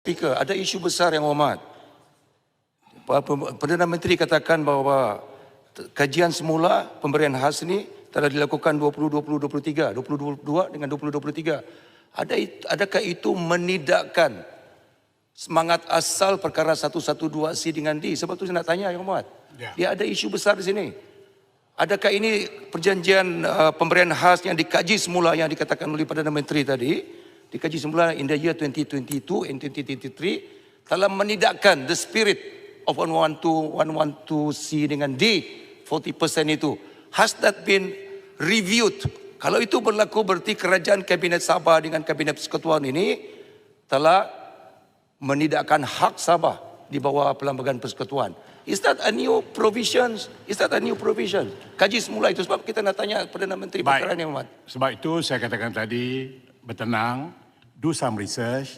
Speaker, ada isu besar yang hormat. Perdana Menteri katakan bahawa kajian semula pemberian khas ini telah dilakukan 2020-23, 2022 dengan 2023. Ada adakah itu menidakkan semangat asal perkara 112C dengan D? Sebab tu saya nak tanya Yang Hormat. Ya. Dia ada isu besar di sini. Adakah ini perjanjian uh, pemberian khas yang dikaji semula yang dikatakan oleh Perdana Menteri tadi, dikaji semula in the year 2022 and 2023 telah menidakkan the spirit of 112 112C dengan D 40% itu. Has that been reviewed? Kalau itu berlaku berarti kerajaan Kabinet Sabah dengan Kabinet Persekutuan ini telah menidakkan hak Sabah di bawah Perlembagaan Persekutuan. Is that a new provision? Is that a new provision? Kaji semula itu sebab kita nak tanya Perdana Menteri Baik. perkara ni Ahmad. Sebab itu saya katakan tadi, bertenang, do some research.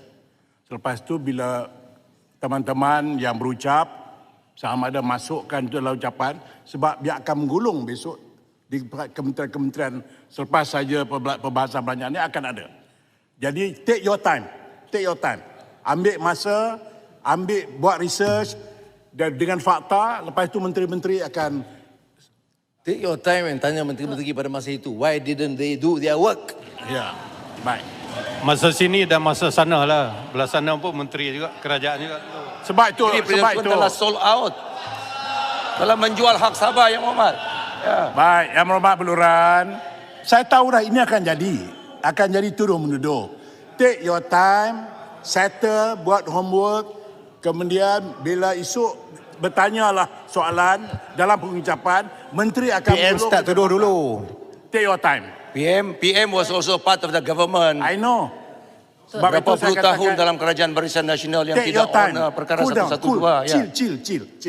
Selepas itu bila teman-teman yang berucap, sama ada masukkan itu dalam ucapan, sebab dia akan menggulung besok di kementerian-kementerian selepas saja pembahasan belanjaan ini akan ada. Jadi take your time, take your time. Ambil masa, ambil buat research dan dengan fakta, lepas itu menteri-menteri akan Take your time and tanya menteri-menteri pada masa itu. Why didn't they do their work? ya, baik. Masa sini dan masa sana lah. Belah sana pun menteri juga, kerajaan juga. Sebab itu, Ini sebab itu. telah sold out. Telah menjual hak Sabah yang Muhammad. Ya. Baik, Yang Berhormat Beluran. Saya tahu dah ini akan jadi. Akan jadi tuduh menuduh. Take your time, settle, buat homework. Kemudian bila esok bertanyalah soalan dalam pengucapan, Menteri akan PM start tuduh dulu. Take your time. PM PM was also part of the government. I know. Berapa puluh tahun dalam kerajaan barisan nasional yang tidak on perkara Cool down, 112. cool. Ya. Chill, chill, chill, chill.